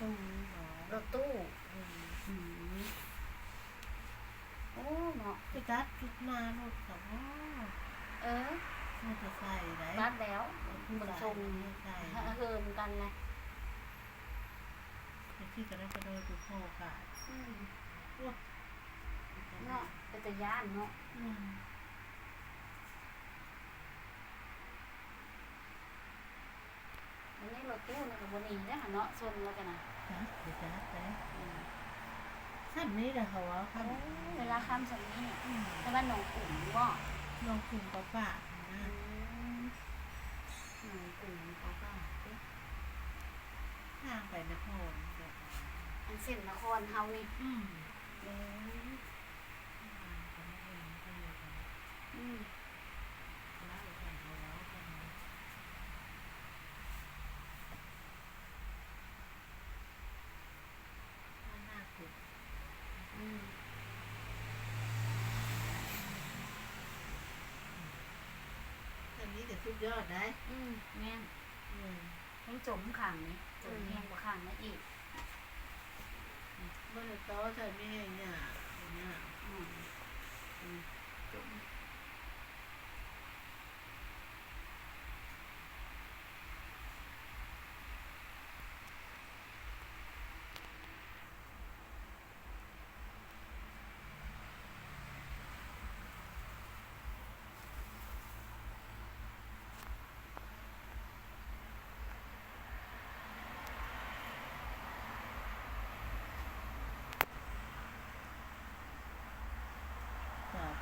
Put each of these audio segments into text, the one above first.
ตู้รถตู้อืมโอ้เมาะไปตัดจุดมารถกับวาเออน่าะใส่ไหนบัดแล้วบุญชมใส่เฮินกันเลยไปที่กระนั้นกระโดดดูพ่อกาดอืมเนาะเป็นตะย่านเนาะอ รถตู้นี่ก็บ่หนีเด้อหั่นเนาะชนแล้วกันน่ะนะเดี๋ยวจะไปอืมสั้นนี้แหละเขาว่าคโอ้ำเวลาค่ำซั่นนี้อืมแต่ว่าหนองกุ่มบ่ลองคุมกับป้าอืนะมหนองกุ่มเขาก็เอ๊ะทางไปนครแบบอันเส้นนครเฮานี่อืมเอ้ยอืม อืม อันนี้จะ สุดยอดได้อืมแม่นอืมให้จมขังนี่จมแห้งกว่าขังนั่นอีกเมื่อโตใส่ไม่ให้เนี่ยเนี่ยอืม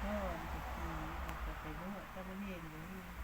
พ่อจะกินจะไปรู้จะไม่เย็นเลย